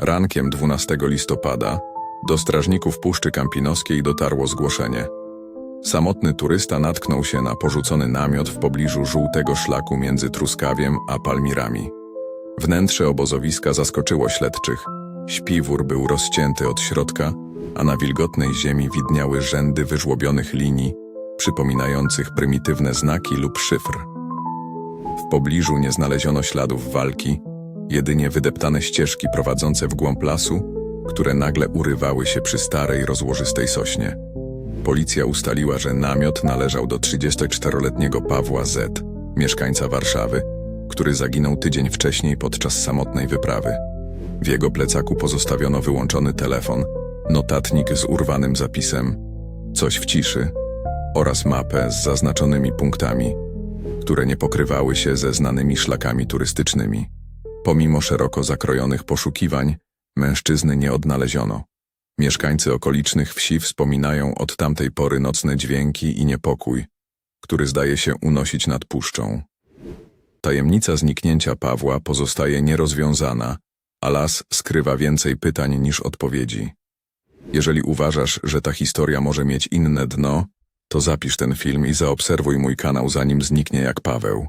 Rankiem 12 listopada do strażników Puszczy Kampinoskiej dotarło zgłoszenie. Samotny turysta natknął się na porzucony namiot w pobliżu żółtego szlaku między Truskawiem a Palmirami. Wnętrze obozowiska zaskoczyło śledczych. Śpiwór był rozcięty od środka, a na wilgotnej ziemi widniały rzędy wyżłobionych linii, przypominających prymitywne znaki lub szyfr. W pobliżu nie znaleziono śladów walki, jedynie wydeptane ścieżki prowadzące w głąb lasu, które nagle urywały się przy starej, rozłożystej sośnie. Policja ustaliła, że namiot należał do 34-letniego Pawła Z., mieszkańca Warszawy, który zaginął tydzień wcześniej podczas samotnej wyprawy. W jego plecaku pozostawiono wyłączony telefon, notatnik z urwanym zapisem, coś w ciszy oraz mapę z zaznaczonymi punktami, które nie pokrywały się ze znanymi szlakami turystycznymi. Pomimo szeroko zakrojonych poszukiwań, mężczyzny nie odnaleziono. Mieszkańcy okolicznych wsi wspominają od tamtej pory nocne dźwięki i niepokój, który zdaje się unosić nad puszczą. Tajemnica zniknięcia Pawła pozostaje nierozwiązana, a las skrywa więcej pytań niż odpowiedzi. Jeżeli uważasz, że ta historia może mieć inne dno, to zapisz ten film i zaobserwuj mój kanał zanim zniknie jak Paweł.